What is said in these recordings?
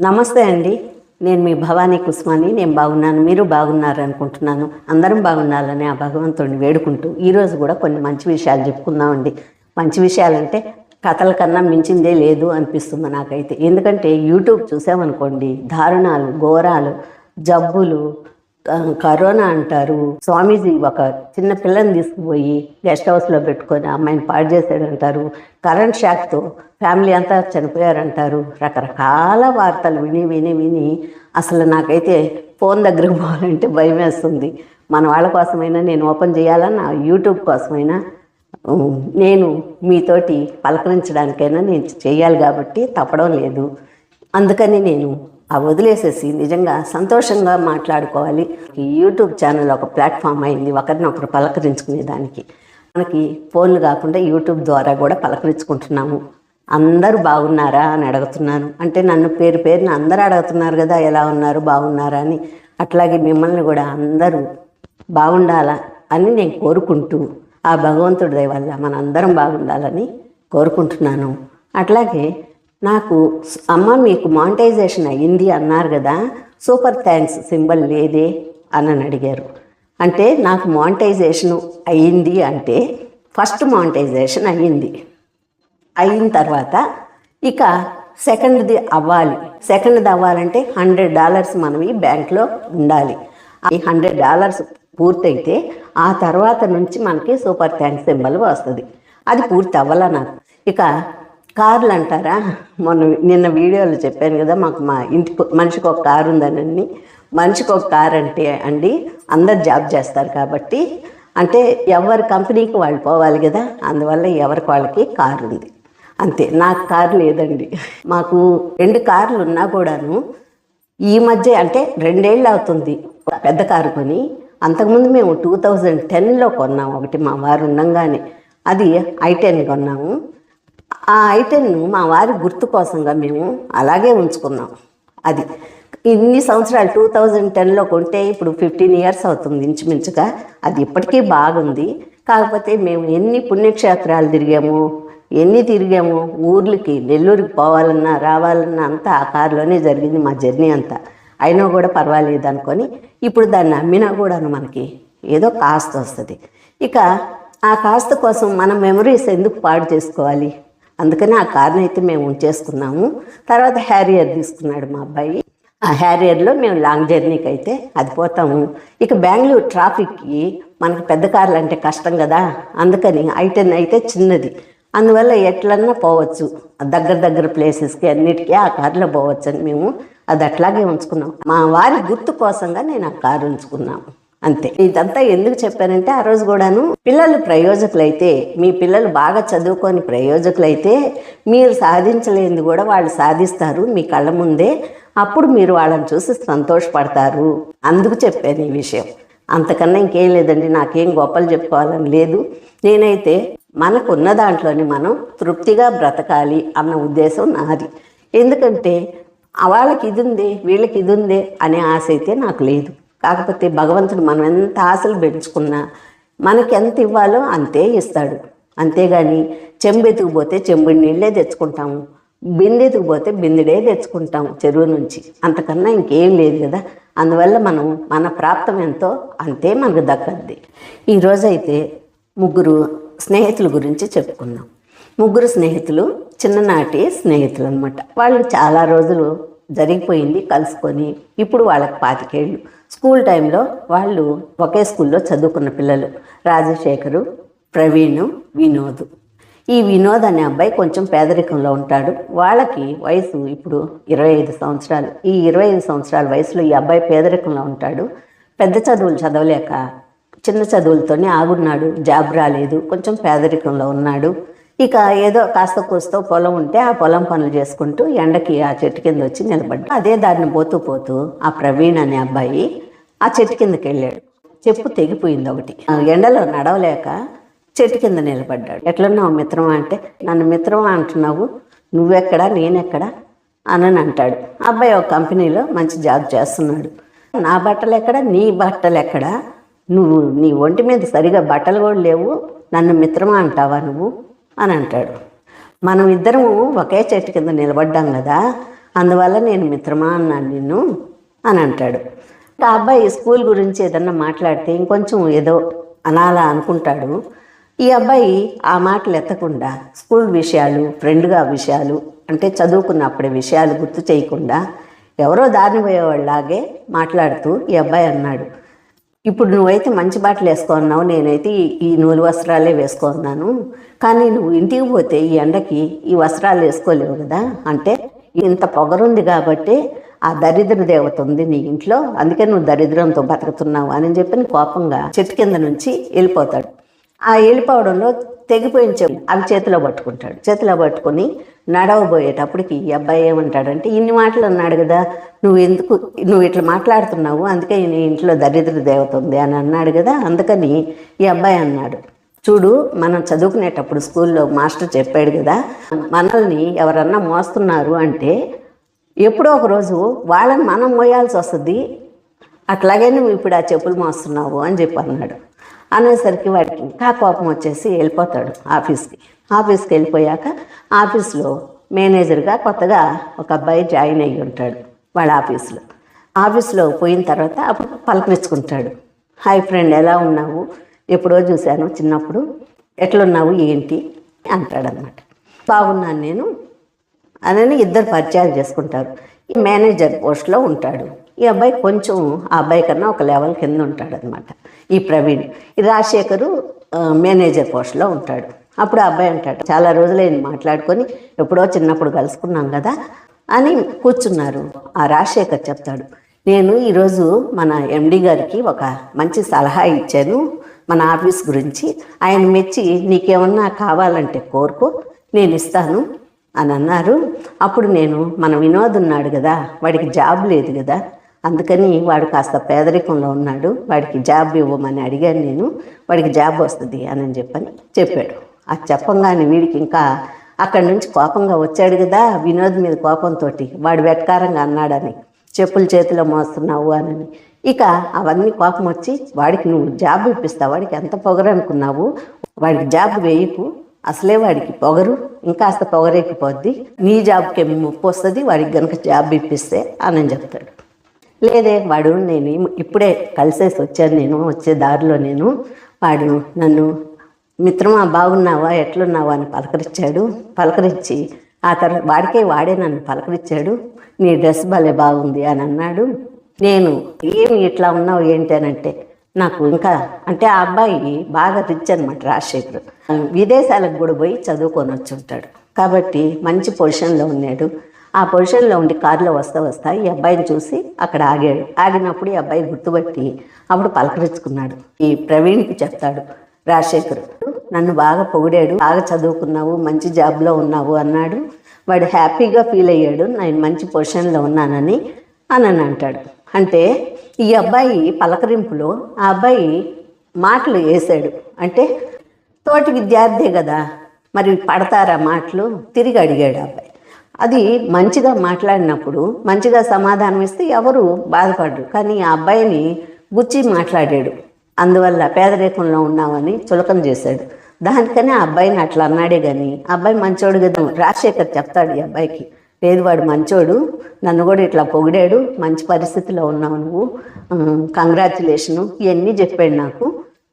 నమస్తే అండి. నేను మీ భవానీ కుస్మాని. నేను బాగున్నాను. మీరు బాగున్నారు అనుకుంటున్నాను. అందరం బాగున్నారని ఆ భగవంతుడిని వేడుకుంటూ ఈరోజు కూడా కొన్ని మంచి విషయాలు చెప్పుకుందామండి. మంచి విషయాలంటే కథల కన్నా మించిందే లేదు అనిపిస్తుంది నాకైతే. ఎందుకంటే యూట్యూబ్ చూసామనుకోండి దారుణాలు ఘోరాలు జబ్బులు కరోనా అంటారు. స్వామీజీ ఒక చిన్న పిల్లని తీసుకుపోయి గెస్ట్ హౌస్లో పెట్టుకొని అమ్మాయిని పాడు చేశాడంటారు. కరెంట్ షాక్తో ఫ్యామిలీ అంతా చనిపోయారంటారు. రకరకాల వార్తలు విని విని విని అసలు నాకైతే ఫోన్ దగ్గరకు పోవాలంటే భయం వేస్తుంది. మన వాళ్ళ కోసమైనా నేను ఓపెన్ చేయాలన్నా యూట్యూబ్ కోసమైనా? నేను మీతోటి పలకరించడానికైనా నేను చేయాలి కాబట్టి తప్పడం లేదు. అందుకని నేను ఆ వదిలేసేసి నిజంగా సంతోషంగా మాట్లాడుకోవాలి. ఈ యూట్యూబ్ ఛానల్ ఒక ప్లాట్ఫామ్ అయింది. ఒకరినొకరు పలకరించుకునే దానికి మనకి ఫోన్లు కాకుండా యూట్యూబ్ ద్వారా కూడా పలకరించుకుంటున్నాము. అందరూ బాగున్నారా అని అడుగుతున్నాను. అంటే నన్ను పేరు పేరున అందరూ అడుగుతున్నారు కదా ఎలా ఉన్నారు బాగున్నారా అని. అట్లాగే మిమ్మల్ని కూడా అందరూ బాగుండాలా అని నేను కోరుకుంటూ ఆ భగవంతుడి దయ వల్ల మనందరం బాగుండాలని కోరుకుంటున్నాను. అట్లాగే నాకు అమ్మ మీకు మానిటైజేషన్ అయ్యింది అన్నారు కదా సూపర్ థ్యాంక్స్ సింబల్ లేదే అని అని అడిగారు. అంటే నాకు మానిటైజేషన్ అయ్యింది అంటే ఫస్ట్ మానిటైజేషన్ అయ్యింది. అయిన తర్వాత ఇక సెకండ్ది అవ్వాలి. సెకండ్ది అవ్వాలంటే హండ్రెడ్ డాలర్స్ మనవి బ్యాంక్లో ఉండాలి. ఈ హండ్రెడ్ డాలర్స్ పూర్తయితే ఆ తర్వాత నుంచి మనకి సూపర్ థ్యాంక్స్ సింబల్ వస్తుంది. అది పూర్తి అవ్వాల నాకు? ఇక కార్లు అంటారా మొన్న నిన్న వీడియోలో చెప్పాను కదా మాకు మా ఇంటికి మనిషికి ఒక కారు ఉందనండి. మనిషికి ఒక కారు అంటే అండి అందరు జాబ్ చేస్తారు కాబట్టి అంటే ఎవరి కంపెనీకి వాళ్ళు పోవాలి కదా అందువల్ల ఎవరికి వాళ్ళకి కారు ఉంది. అంతే నాకు కారు లేదండి. మాకు రెండు కార్లు ఉన్నా కూడాను ఈ మధ్య అంటే రెండేళ్ళు అవుతుంది పెద్ద కారు కొని. అంతకుముందు మేము టూ థౌజండ్ టెన్లో కొన్నాము ఒకటి మా వారు ఉండంగానే. అది ఐ టెన్ కొన్నాము. ఆ ఐటెంను మా వారి గుర్తు కోసంగా మేము అలాగే ఉంచుకున్నాం. అది ఇన్ని సంవత్సరాలు టూ థౌజండ్ టెన్లో కొంటే ఇప్పుడు ఫిఫ్టీన్ ఇయర్స్ అవుతుంది ఇంచుమించుగా. అది ఇప్పటికీ బాగుంది. కాకపోతే మేము ఎన్ని పుణ్యక్షేత్రాలు తిరిగాము ఎన్ని తిరిగాము ఊర్లకి నెల్లూరుకి పోవాలన్నా రావాలన్నా అంతా ఆ కారులోనే జరిగింది మా జర్నీ అంతా. అయినా కూడా పర్వాలేదు అనుకొని ఇప్పుడు దాన్ని అమ్మినా కూడాను మనకి ఏదో కాస్త వస్తుంది. ఇక ఆ కాస్త కోసం మన మెమరీస్ ఎందుకు పాడు చేసుకోవాలి? అందుకని ఆ కార్ని అయితే మేము ఉంచేసుకున్నాము. తర్వాత హ్యారియర్ తీసుకున్నాడు మా అబ్బాయి. ఆ హ్యారియర్లో మేము లాంగ్ జర్నీకి అయితే అది పోతాము ఇక బెంగళూరు ట్రాఫిక్కి మనకు పెద్ద కార్లు అంటే కష్టం కదా. అందుకని ఐటెన్ అయితే చిన్నది. అందువల్ల ఎట్లన్నా పోవచ్చు. దగ్గర దగ్గర ప్లేసెస్కి అన్నిటికీ ఆ కారులో పోవచ్చు అని మేము అది అట్లాగే ఉంచుకున్నాం. మా వారి గుర్తు కోసంగా నేను ఆ కారు ఉంచుకున్నాము. అంతే. ఇదంతా ఎందుకు చెప్పానంటే ఆ రోజు కూడాను పిల్లలు ప్రయోజకులైతే మీ పిల్లలు బాగా చదువుకొని ప్రయోజకులైతే మీరు సాధించలేనిది కూడా వాళ్ళు సాధిస్తారు మీ కళ్ళ ముందే. అప్పుడు మీరు వాళ్ళని చూసి సంతోషపడతారు. అందుకు చెప్పాను ఈ విషయం. అంతకన్నా ఇంకేం లేదండి నాకేం గొప్పలు చెప్పుకోవాలని లేదు. నేనైతే మనకున్న దాంట్లోని మనం తృప్తిగా బ్రతకాలి అన్న ఉద్దేశం నాది. ఎందుకంటే వాళ్ళకి ఇది ఉంది వీళ్ళకి ఇది ఉంది అనే ఆశ అయితే నాకు లేదు. కాకపోతే భగవంతుడు మనం ఎంత ఆశలు పెంచుకున్నా మనకి ఎంత ఇవ్వాలో అంతే ఇస్తాడు. అంతేగాని చెంబెతుకుపోతే చెంబుడి నీళ్ళే తెచ్చుకుంటాము. బిందెతుకుపోతే బిందెడే తెచ్చుకుంటాం చెరువు నుంచి. అంతకన్నా ఇంకేం లేదు కదా. అందువల్ల మనం మన ప్రాప్తం ఎంతో అంతే మనకు దక్కద్ది ఈరోజైతే ముగ్గురు స్నేహితుల గురించి చెప్పుకుందాం. ముగ్గురు స్నేహితులు చిన్ననాటి స్నేహితులు అనమాట వాళ్ళు చాలా రోజులు జరిగిపోయింది కలుసుకొని ఇప్పుడు వాళ్ళకి పాతికేళ్ళు. స్కూల్ టైంలో వాళ్ళు ఒకే స్కూల్లో చదువుకున్న పిల్లలు. రాజశేఖరు ప్రవీణ్ వినోద్. ఈ వినోద్ అనే అబ్బాయి కొంచెం పేదరికంలో ఉంటాడు. వాళ్ళకి వయసు ఇప్పుడు ఇరవై ఐదు సంవత్సరాలు. ఈ ఇరవై ఐదు సంవత్సరాల వయసులో ఈ అబ్బాయి పేదరికంలో ఉంటాడు. పెద్ద చదువులు చదవలేక చిన్న చదువులతోనే ఆగున్నాడు. జాబ్ రాలేదు. కొంచెం పేదరికంలో ఉన్నాడు. ఇక ఏదో కాస్త కూస్తో పొలం ఉంటే ఆ పొలం పనులు చేసుకుంటూ ఎండకి ఆ చెట్టు కింద వచ్చి నిలబడ్డా అదే దారిని పోతూ పోతూ ఆ ప్రవీణ్ అనే అబ్బాయి ఆ చెట్టు కిందకి వెళ్ళాడు. చెప్పు తెగిపోయింది ఒకటి. ఆ ఎండలో నడవలేక చెట్టు కింద నిలబడ్డాడు. ఎట్లున్నావు మిత్రమా అంటే నన్ను మిత్రమా అంటున్నావు? నువ్వెక్కడా? నేనెక్కడా? అని అంటాడు. అబ్బాయి ఒక కంపెనీలో మంచి జాబ్ చేస్తున్నాడు. నా బట్టలు ఎక్కడ? నీ బట్టలు ఎక్కడ? నువ్వు నీ ఒంటి మీద సరిగా బట్టలు కూడా లేవు. నన్ను మిత్రమా అంటావా నువ్వు? అని అంటాడు. మనం ఇద్దరము ఒకే చెట్టు కింద నిలబడ్డాం కదా అందువల్ల నేను మిత్రమా అన్నాను నిన్ను అని అంటాడు. ఆ అబ్బాయి స్కూల్ గురించి ఏదన్నా మాట్లాడితే ఇంకొంచెం ఏదో అనాలా అనుకుంటాడు. ఈ అబ్బాయి ఆ మాటలు ఎత్తకుండా స్కూల్ విషయాలు ఫ్రెండ్గా విషయాలు అంటే చదువుకున్నప్పుడే విషయాలు గుర్తు చేయకుండా ఎవరో దారిపోయేవాళ్ళలాగే మాట్లాడుతూ ఈ అబ్బాయి అన్నాడు. ఇప్పుడు నువ్వైతే మంచి బట్టలు వేసుకున్నావు నేనైతే ఈ- ఈ నూలు వస్త్రాలే వేసుకున్నాను కానీ నువ్వు ఇంటికి పోతే ఈ ఎండకి ఈ వస్త్రాలు వేసుకోలేవు కదా? అంటే ఇంత పొగరుంది కాబట్టి ఆ దరిద్ర దేవత ఉంది నీ ఇంట్లో అందుకే నువ్వు దరిద్రంతో బతుకుతున్నావు అని చెప్పి కోపంగా చెట్టు కింద నుంచి వెళ్ళిపోతాడు. ఆ వెళ్ళిపోవడంలో తెగిపోయిన చెప్పు అవి చేతిలో పట్టుకుంటాడు. చేతిలో పట్టుకొని నడవబోయేటప్పటికి ఈ అబ్బాయి ఏమంటాడంటే ఇన్ని మాటలు అన్నాడు కదా నువ్వు ఎందుకు నువ్వు ఇట్లా మాట్లాడుతున్నావు? అందుకే నీ ఇంట్లో దరిద్ర దేవత ఉంది అని అన్నాడు కదా అందుకని ఈ అబ్బాయి అన్నాడు. చూడు మనం చదువుకునేటప్పుడు స్కూల్లో మాస్టర్ చెప్పాడు కదా మనల్ని ఎవరన్నా మోస్తున్నారు అంటే ఎప్పుడో ఒకరోజు వాళ్ళని మనం మోయాల్సి వస్తుంది. అట్లాగే నువ్వు ఇప్పుడు ఆ చెప్పులు మోస్తున్నావు అని చెప్పి అన్నాడు. అనేసరికి వాడికి కాకోపం కోపం వచ్చేసి వెళ్ళిపోతాడు ఆఫీస్కి. ఆఫీస్కి వెళ్ళిపోయాక ఆఫీస్లో మేనేజర్గా కొత్తగా ఒక అబ్బాయి జాయిన్ అయ్యి ఉంటాడు వాళ్ళ ఆఫీస్లో. ఆఫీస్లో పోయిన తర్వాత అప్పుడు పలకరించుకుంటాడు. హాయ్ ఫ్రెండ్ ఎలా ఉన్నావు? ఎప్పుడో చూశాను చిన్నప్పుడు. ఎట్లున్నావు? ఏంటి? అంటాడనమాట బాగున్నాను నేను. అని ఇద్దరు పరిచయాలు చేసుకుంటారు. ఈ మేనేజర్ పోస్ట్లో ఉంటాడు. ఈ అబ్బాయి కొంచెం ఆ అబ్బాయి కన్నా ఒక లెవెల్ కింద ఉంటాడు అనమాట ఈ ప్రవీణ్. ఈ రాజశేఖరు మేనేజర్ పోస్ట్లో ఉంటాడు. అప్పుడు ఆ అబ్బాయి అంటాడు చాలా రోజులైంది మాట్లాడుకొని ఎప్పుడో చిన్నప్పుడు కలుసుకున్నాం కదా అని కూర్చున్నారు. ఆ రాజశేఖర్ చెప్తాడు నేను ఈరోజు మన ఎండి గారికి ఒక మంచి సలహా ఇచ్చాను మన ఆఫీస్ గురించి. ఆయన మెచ్చి నీకేమన్నా కావాలంటే కోరుకో నేను ఇస్తాను అని అన్నారు. అప్పుడు నేను మన వినోద్ ఉన్నాడు కదా వాడికి జాబ్ లేదు కదా అందుకని వాడు కాస్త పేదరికంలో ఉన్నాడు. వాడికి జాబ్ ఇవ్వమని అడిగాను నేను. వాడికి జాబ్ వస్తుంది అని చెప్పని చెప్పాడు. అది చెప్పంగానే వీడికి ఇంకా అక్కడి నుంచి కోపంగా వచ్చాడు కదా వినోద్ మీద కోపంతో వాడు వెటకారంగా అన్నాడని చెప్పులు చేతిలో మోస్తున్నావు అని ఇక అవన్నీ కోపం వచ్చి వాడికి నువ్వు జాబ్ ఇప్పిస్తావు? వాడికి ఎంత పొగరు అనుకున్నావు? వాడికి జాబ్ వేయకు. అసలే వాడికి పొగరు. ఇంకాస్త పొగరేకపోద్ది. నీ జాబ్కి ముప్పు వస్తుంది వాడికి కనుక జాబ్ ఇప్పిస్తే అని చెప్తాడు. లేదే వాడు నేను ఇప్పుడే కలిసేసి వచ్చాను నేను వచ్చే దారిలో నేను. వాడు నన్ను మిత్రమా బాగున్నావా? ఎట్లున్నావా? అని పలకరించాడు. పలకరించి ఆ తర్వాత వాడికే వాడే నన్ను పలకరించాడు. నీ డ్రెస్ భలే బాగుంది అని అన్నాడు. నేను ఏమి ఇట్లా ఉన్నావు ఏంటి? అని అంటే నాకు ఇంకా అంటే ఆ అబ్బాయి బాగా రిచ్ అనమాట రాజశేఖర్. విదేశాలకు కూడా పోయి చదువుకొని వచ్చి ఉంటాడు. కాబట్టి మంచి పొజిషన్లో ఉన్నాడు. ఆ పొజిషన్లో ఉండి కారులో వస్తా వస్తా ఈ అబ్బాయిని చూసి అక్కడ ఆగాడు. ఆగినప్పుడు ఈ అబ్బాయి గుర్తుపట్టి అప్పుడు పలకరించుకున్నాడు. ఈ ప్రవీణ్కి చెప్తాడు రాజశేఖర్ నన్ను బాగా పొగిడాడు బాగా చదువుకున్నావు మంచి జాబ్లో ఉన్నావు అన్నాడు. వాడు హ్యాపీగా ఫీల్ అయ్యాడు. నేను మంచి పొజిషన్లో ఉన్నానని అని అని అంటాడు. అంటే ఈ అబ్బాయి పలకరింపులో ఆ అబ్బాయి మాటలు వేసాడు అంటే తోటి విద్యార్థే కదా మరి పడతారా మాటలు? తిరిగి అడిగాడు అబ్బాయి. అది మంచిగా మాట్లాడినప్పుడు మంచిగా సమాధానం ఇస్తే ఎవరు బాధపడరు. కానీ ఆ అబ్బాయిని గుచ్చి మాట్లాడాడు. అందువల్ల పేదరికంలో ఉన్నామని చులకం చేశాడు. దానికని ఆ అబ్బాయిని అట్లా అన్నాడే కానీ ఆ అబ్బాయి మంచోడు కదా రాజశేఖర్ చెప్తాడు ఈ అబ్బాయికి. లేదు వాడు మంచోడు నన్ను కూడా ఇట్లా పొగిడాడు మంచి పరిస్థితిలో ఉన్నావు నువ్వు కంగ్రాచులేషను ఇవన్నీ చెప్పాడు నాకు.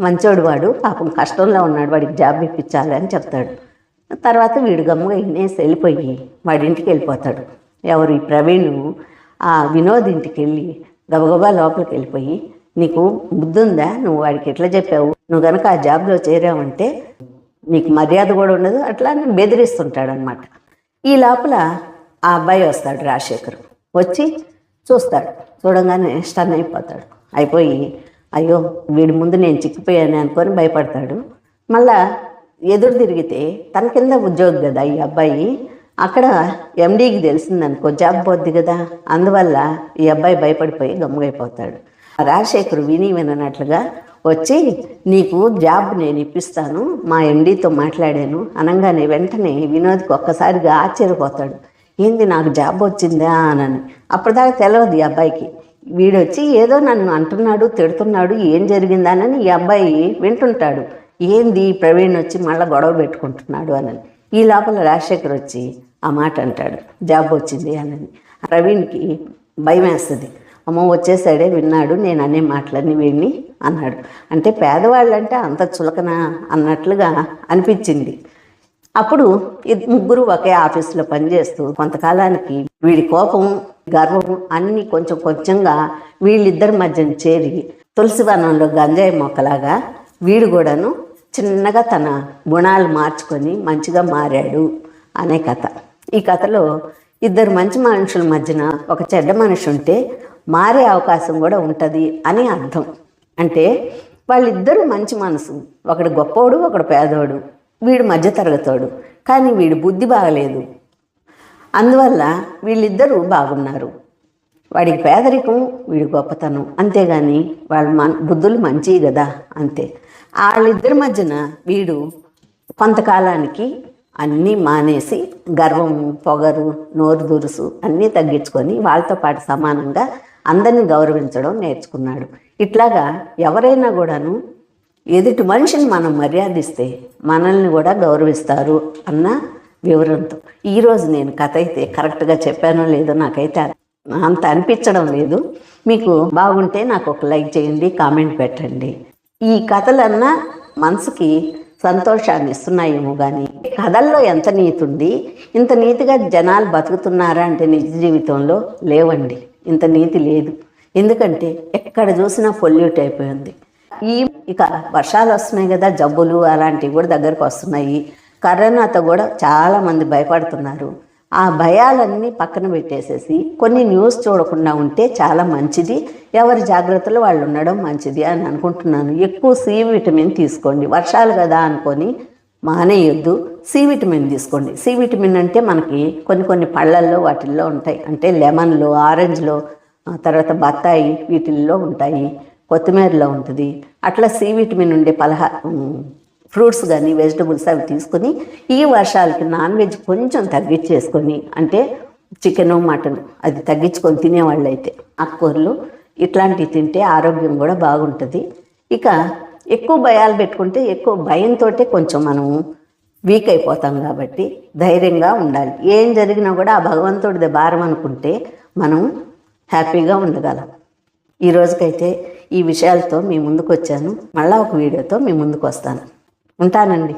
మంచోడు వాడు పాపం కష్టంలో ఉన్నాడు వాడికి జాబ్ ఇప్పించాలి అని చెప్తాడు. తర్వాత వీడు గమ్ముగా ఇన్నేసి వెళ్ళిపోయి వాడింటికి వెళ్ళిపోతాడు. ఎవరు ఈ ప్రవీణ్? ఆ వినోద్ ఇంటికి వెళ్ళి గబగబా లోపలికి వెళ్ళిపోయి నీకు బుద్ధుందా? నువ్వు వాడికి ఎట్లా చెప్పావు? నువ్వు కనుక ఆ జాబ్లో చేరావంటే నీకు మర్యాద కూడా ఉండదు అట్లా నేను బెదిరిస్తుంటాడు అనమాట ఈ లోపల ఆ అబ్బాయి వస్తాడు రాజశేఖర్. వచ్చి చూస్తాడు. చూడంగానే స్టన్ అయిపోతాడు. అయిపోయి అయ్యో వీడి ముందు నేను చిక్కిపోయాను అనుకొని భయపడతాడు. మళ్ళా ఎదురు తిరిగితే తన కింద ఉద్యోగి కదా ఈ అబ్బాయి. అక్కడ ఎండీకి తెలిసిందనుకో జాబ్ పోద్ది కదా. అందువల్ల ఈ అబ్బాయి భయపడిపోయి గమ్ముగైపోతాడు. రాజశేఖర్ విని విననట్లుగా వచ్చి నీకు జాబ్ నేను ఇప్పిస్తాను మా ఎండీతో మాట్లాడాను అనగానే వెంటనే వినోద్కి ఒక్కసారిగా ఆశ్చర్యపోతాడు. ఏంది నాకు జాబ్ వచ్చిందా? అని అప్పటిదాకా తెలియదు ఈ అబ్బాయికి. వీడొచ్చి ఏదో నన్ను అంటున్నాడు తిడుతున్నాడు ఏం జరిగిందానని ఈ అబ్బాయి వింటుంటాడు. ఏంది ప్రవీణ్ వచ్చి మళ్ళీ గొడవ పెట్టుకుంటున్నాడు అని ఈ లోపల రాజశేఖర్ వచ్చి ఆ మాట అంటాడు. జాబ్ వచ్చింది అని ప్రవీణ్కి భయం వేస్తుంది. అమ్మ వచ్చేసాడే విన్నాడు నేను అనే మాటలన్నీ విని అన్నాడు. అంటే పేదవాళ్ళంటే అంత చులకన అన్నట్లుగా అనిపించింది. అప్పుడు ముగ్గురు ఒకే ఆఫీసులో పనిచేస్తూ కొంతకాలానికి వీడి కోపం గర్వం అన్నీ కొంచెం కొంచెంగా వీళ్ళిద్దరి మధ్యన చేరి తులసి వనంలో గంజాయి మొక్కలాగా వీడు కూడాను చిన్నగా తన గుణాలు మార్చుకొని మంచిగా మారాడు అనే కథ. ఈ కథలో ఇద్దరు మంచి మనుషుల మధ్యన ఒక చెడ్డ మనిషి ఉంటే మారే అవకాశం కూడా ఉంటుంది అని అర్థం. అంటే వాళ్ళిద్దరూ మంచి మనసు. ఒకడు గొప్పోడు ఒకడు పేదోడు. వీడు మధ్యతరగతోడు. కానీ వీడు బుద్ధి బాగలేదు. అందువల్ల వీళ్ళిద్దరూ బాగున్నారు. వాడికి పేదరికం వీడి గొప్పతనం. అంతేగాని వాళ్ళ మన బుద్ధులు మంచివి కదా అంతే. వాళ్ళిద్దరి మధ్యన వీడు కొంతకాలానికి అన్నీ మానేసి గర్వం పొగరు నోరు దురుసు అన్నీ తగ్గించుకొని వాళ్ళతో పాటు సమానంగా అందరిని గౌరవించడం నేర్చుకున్నాడు. ఇట్లాగా ఎవరైనా కూడాను ఎదుటి మనిషిని మనం మర్యాదిస్తే మనల్ని కూడా గౌరవిస్తారు అన్న వివరంతో. ఈరోజు నేను కథ అయితే కరెక్ట్గా చెప్పానో లేదో నాకైతే అంత అనిపించడం లేదు. మీకు బాగుంటే నాకు ఒక లైక్ చేయండి కామెంట్ పెట్టండి. ఈ కథలన్నా మనసుకి సంతోషాన్ని ఇస్తున్నాయేమో కానీ కథల్లో ఎంత నీతి ఉంది ఇంత నీతిగా జనాలు బతుకుతున్నారా అంటే నిజ జీవితంలో లేవండి. ఇంత నీతి లేదు. ఎందుకంటే ఎక్కడ చూసినా పొల్యూట్ అయిపోయింది. ఈ ఇక వర్షాలు వస్తున్నాయి కదా జబ్బులు అలాంటివి కూడా దగ్గరకు వస్తున్నాయి. కరోనాతో కూడా చాలా మంది భయపడుతున్నారు. ఆ భయాలన్నీ పక్కన పెట్టేసేసి కొన్ని న్యూస్ చూడకుండా ఉంటే చాలా మంచిది. ఎవరి జాగ్రత్తలు వాళ్ళు ఉండడం మంచిది అని అనుకుంటున్నాను. ఎక్కువ సి విటమిన్ తీసుకోండి. వర్షాలు కదా అనుకొని మానేయొద్దు. సి విటమిన్ తీసుకోండి. సి విటమిన్ అంటే మనకి కొన్ని కొన్ని పళ్ళల్లో వాటిల్లో ఉంటాయి. అంటే లెమన్లో ఆరెంజ్లో తర్వాత బత్తాయి వీటిల్లో ఉంటాయి. కొత్తిమీరలో ఉంటుంది. అట్లా సి విటమిన్ ఉండే పలహా ఫ్రూట్స్ కానీ వెజిటబుల్స్ అవి తీసుకొని ఈ వర్షాలకి నాన్ వెజ్ కొంచెం తగ్గించేసుకొని అంటే చికెను మటన్ అది తగ్గించుకొని తినేవాళ్ళు అయితే ఆకుకూరలు ఇట్లాంటివి తింటే ఆరోగ్యం కూడా బాగుంటుంది. ఇక ఎక్కువ భయాలు పెట్టుకుంటే ఎక్కువ భయంతో కొంచెం మనము వీక్ అయిపోతాం కాబట్టి ధైర్యంగా ఉండాలి. ఏం జరిగినా కూడా ఆ భగవంతుడిది భారం అనుకుంటే మనం హ్యాపీగా ఉండగలం. ఈ రోజుకైతే ఈ విషయాలతో మీ ముందుకు వచ్చాను మళ్ళీ ఒక వీడియోతో మీ ముందుకు వస్తాను ఉంటానండి.